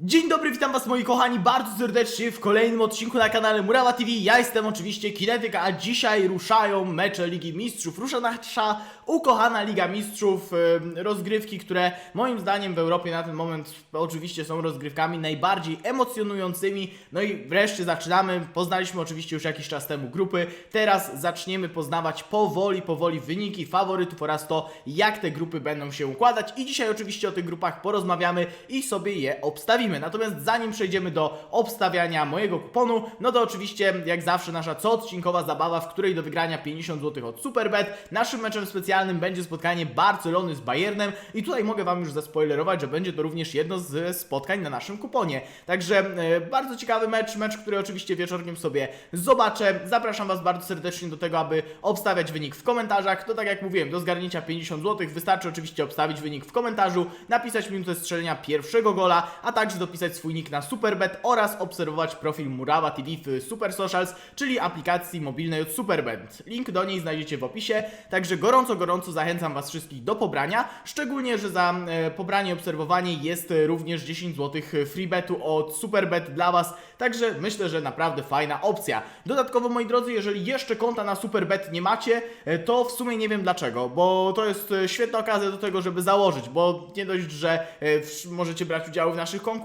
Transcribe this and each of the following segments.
Dzień dobry, witam was moi kochani bardzo serdecznie w kolejnym odcinku na kanale Murawa TV. Ja jestem oczywiście Kinetyk, a dzisiaj ruszają mecze Ligi Mistrzów. Rusza nasza ukochana Liga Mistrzów, rozgrywki, które moim zdaniem w Europie na ten moment oczywiście są rozgrywkami najbardziej emocjonującymi. No i wreszcie zaczynamy. Poznaliśmy oczywiście już jakiś czas temu grupy. Teraz zaczniemy poznawać powoli, powoli wyniki faworytów oraz to, jak te grupy będą się układać. I dzisiaj oczywiście o tych grupach porozmawiamy i sobie je obstawimy. Natomiast zanim przejdziemy do obstawiania mojego kuponu, no to oczywiście jak zawsze nasza coodcinkowa zabawa, w której do wygrania 50 zł od Superbet. Naszym meczem specjalnym będzie spotkanie Barcelony z Bayernem i tutaj mogę Wam już zaspoilerować, że będzie to również jedno z spotkań na naszym kuponie. Także e, bardzo ciekawy mecz, mecz, który oczywiście wieczorkiem sobie zobaczę. Zapraszam Was bardzo serdecznie do tego, aby obstawiać wynik w komentarzach. To tak jak mówiłem, do zgarnięcia 50 zł wystarczy oczywiście obstawić wynik w komentarzu, napisać minutę strzelenia pierwszego gola, a także dopisać swój nick na Superbet oraz obserwować profil Murawa TV w Super Socials, czyli aplikacji mobilnej od Superbet. Link do niej znajdziecie w opisie, także gorąco, gorąco zachęcam Was wszystkich do pobrania, szczególnie, że za e, pobranie obserwowanie jest również 10 zł freebetu od Superbet dla Was, także myślę, że naprawdę fajna opcja. Dodatkowo, moi drodzy, jeżeli jeszcze konta na Superbet nie macie, e, to w sumie nie wiem dlaczego, bo to jest e, świetna okazja do tego, żeby założyć, bo nie dość, że e, możecie brać udział w naszych konkursach,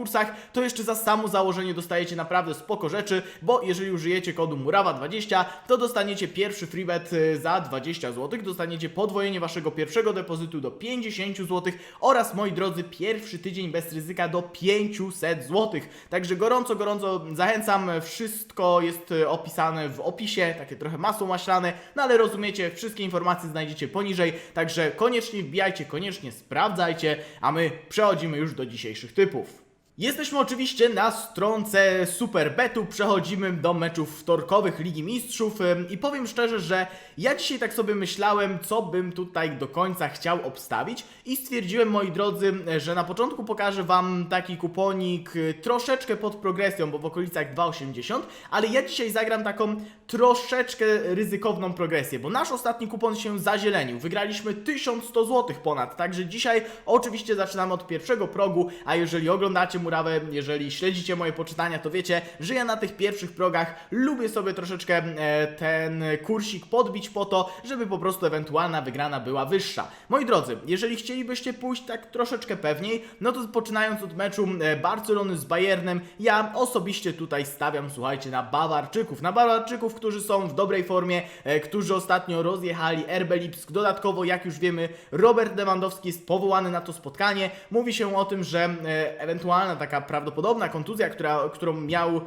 to jeszcze za samo założenie dostajecie naprawdę spoko rzeczy, bo jeżeli użyjecie kodu MURAWA20, to dostaniecie pierwszy freebet e, za 20 zł, dostaniecie podwojenie waszego pierwszego depozytu do 50 zł oraz, moi drodzy, pierwszy tydzień bez ryzyka do 500 zł. Także gorąco, gorąco zachęcam, wszystko jest e, opisane w opisie, takie trochę masło maślane, no ale rozumiecie, wszystkie informacje znajdziecie poniżej, także koniecznie wbijajcie, koniecznie sprawdzajcie, a my przechodzimy już do dzisiejszych typów. Jesteśmy oczywiście na stronce Superbetu, przechodzimy do meczów wtorkowych Ligi Mistrzów. I powiem szczerze, że ja dzisiaj tak sobie myślałem, co bym tutaj do końca chciał obstawić. I stwierdziłem, moi drodzy, że na początku pokażę Wam taki kuponik y, troszeczkę pod progresją, bo w okolicach 2,80, ale ja dzisiaj zagram taką troszeczkę ryzykowną progresję, bo nasz ostatni kupon się zazielenił, wygraliśmy 1100 zł ponad, także dzisiaj oczywiście zaczynamy od pierwszego progu, a jeżeli oglądacie Murawę, jeżeli śledzicie moje poczytania, to wiecie, że ja na tych pierwszych progach lubię sobie troszeczkę e, ten kursik podbić po to, żeby po prostu ewentualna wygrana była wyższa. Moi drodzy, jeżeli chcielibyście pójść tak troszeczkę pewniej, no to poczynając od meczu e, Barcelony z Bayernem, ja osobiście tutaj stawiam, słuchajcie, na Bawarczyków. Na Bawarczyków, którzy są w dobrej formie, e, którzy ostatnio rozjechali RB Lipsk. Dodatkowo, jak już wiemy, Robert Lewandowski jest powołany na to spotkanie. Mówi się o tym, że ewentualna taka prawdopodobna kontuzja, która, którą miał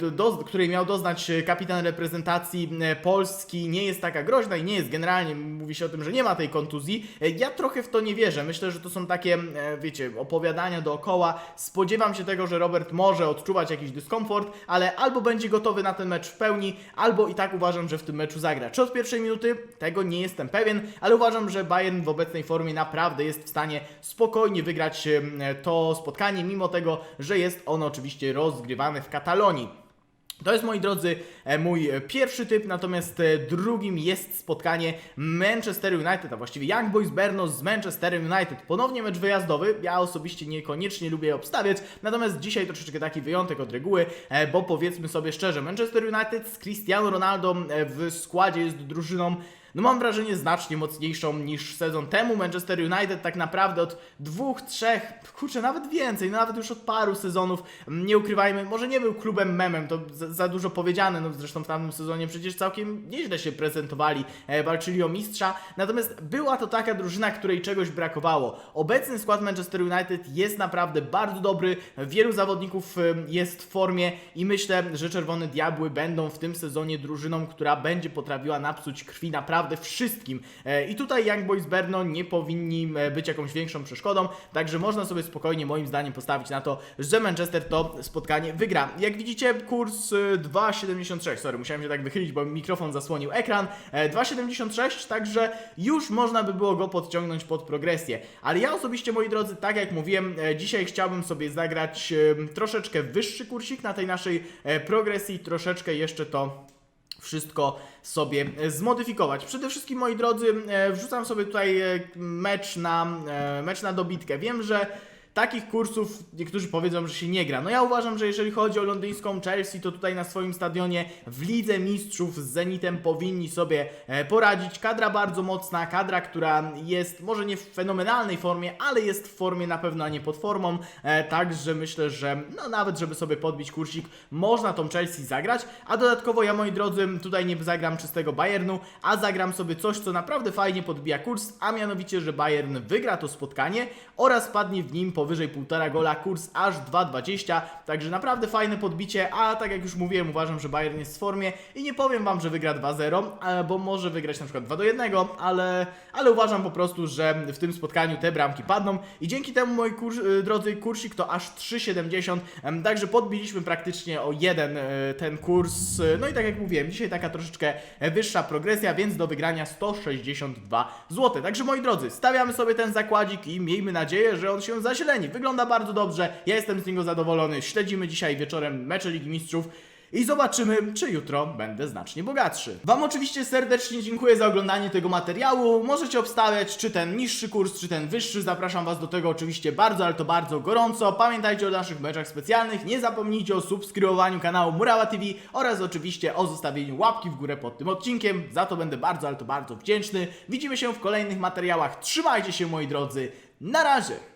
do, do, której miał doznać e, kapitan reprezentacji e, Polski nie jest taka groźna i nie jest generalnie, mówi się o tym, że nie ma tej kontuzji. E, Ja trochę w to nie wierzę. Myślę, że to są takie, e, wiecie, opowiadania dookoła. Spodziewam się tego, że Robert może odczuwać jakiś dyskomfort, ale albo będzie gotowy na ten mecz w pełni, albo i tak uważam, że w tym meczu zagra. Czy od pierwszej minuty? Tego nie jestem pewien, ale uważam, że Bayern w obecnej formie naprawdę jest w stanie spokojnie wygrać e, to spotkanie, mimo tego, że jest ono oczywiście rozgrywane w Katalonii. To jest, moi drodzy, e, mój e, pierwszy typ, natomiast e, drugim jest spotkanie Manchester United, a właściwie Young Boys Berno z Manchesterem United. Ponownie mecz wyjazdowy, ja osobiście niekoniecznie lubię obstawiać, natomiast dzisiaj troszeczkę taki wyjątek od reguły, bo powiedzmy sobie szczerze, Manchester United z Cristiano Ronaldo w składzie jest drużyną no mam wrażenie znacznie mocniejszą niż sezon temu. Manchester United tak naprawdę od dwóch, trzech, kurczę, nawet więcej, no nawet już od paru sezonów, mm, nie ukrywajmy, może nie był klubem memem, to za, za dużo powiedziane, no zresztą w tamtym sezonie przecież całkiem nieźle się prezentowali, e, walczyli o mistrza, natomiast była to taka drużyna, której czegoś brakowało. Obecny skład Manchester United jest naprawdę bardzo dobry, wielu zawodników jest w formie i myślę, że Czerwone Diabły będą w tym sezonie drużyną, która będzie potrafiła napsuć krwi naprawdę wszystkim. E, I tutaj Young Boys Berno nie powinni e, być jakąś większą przeszkodą, także można sobie spokojnie moim zdaniem postawić na to, że Manchester to spotkanie wygra. Jak widzicie kurs e, 2,76, sorry, musiałem się tak wychylić, bo mikrofon zasłonił ekran, E, 2,76, także już można by było go podciągnąć pod progresję. Ale ja osobiście, moi drodzy, tak jak mówiłem, e, dzisiaj chciałbym sobie zagrać e, troszeczkę wyższy kursik na tej naszej e, progresji, troszeczkę jeszcze to wszystko sobie zmodyfikować. Przede wszystkim, moi drodzy, e, wrzucam sobie tutaj e, mecz na, e, mecz na dobitkę. Wiem, że takich kursów niektórzy powiedzą, że się nie gra. No ja uważam, że jeżeli chodzi o londyńską Chelsea, to tutaj na swoim stadionie w Lidze Mistrzów z Zenitem powinni sobie e, poradzić. Kadra bardzo mocna, kadra, która jest może nie w fenomenalnej formie, ale jest w formie na pewno, a nie pod formą. E, Także myślę, że no nawet żeby sobie podbić kursik, można tą Chelsea zagrać. A dodatkowo ja moi drodzy, tutaj nie zagram czystego Bayernu, a zagram sobie coś, co naprawdę fajnie podbija kurs, a mianowicie, że Bayern wygra to spotkanie oraz padnie w nim powyżej 1,5 gola, kurs aż 2,20. Także naprawdę fajne podbicie, a tak jak już mówiłem, uważam, że Bayern jest w formie i nie powiem wam, że wygra 2-0, e, bo może wygrać na przykład 2 do 1, ale, ale uważam po prostu, że w tym spotkaniu te bramki padną i dzięki temu, moi kurs, y, drodzy, kursik to aż 3,70, em, także podbiliśmy praktycznie o jeden e, ten kurs. E, No i tak jak mówiłem, dzisiaj taka troszeczkę e, wyższa progresja, więc do wygrania 162 zł. Także moi drodzy, stawiamy sobie ten zakładzik i miejmy nadzieję, że on się zazieleni. Wygląda bardzo dobrze, ja jestem z niego zadowolony. Śledzimy dzisiaj wieczorem mecze Ligi Mistrzów. I zobaczymy, czy jutro będę znacznie bogatszy. Wam oczywiście serdecznie dziękuję za oglądanie tego materiału. Możecie obstawiać, czy ten niższy kurs, czy ten wyższy. Zapraszam Was do tego oczywiście bardzo, ale to bardzo gorąco. Pamiętajcie o naszych meczach specjalnych. Nie zapomnijcie o subskrybowaniu kanału Murawa TV oraz oczywiście o zostawieniu łapki w górę pod tym odcinkiem. Za to będę bardzo, ale to bardzo wdzięczny. Widzimy się w kolejnych materiałach. Trzymajcie się moi drodzy. Na razie!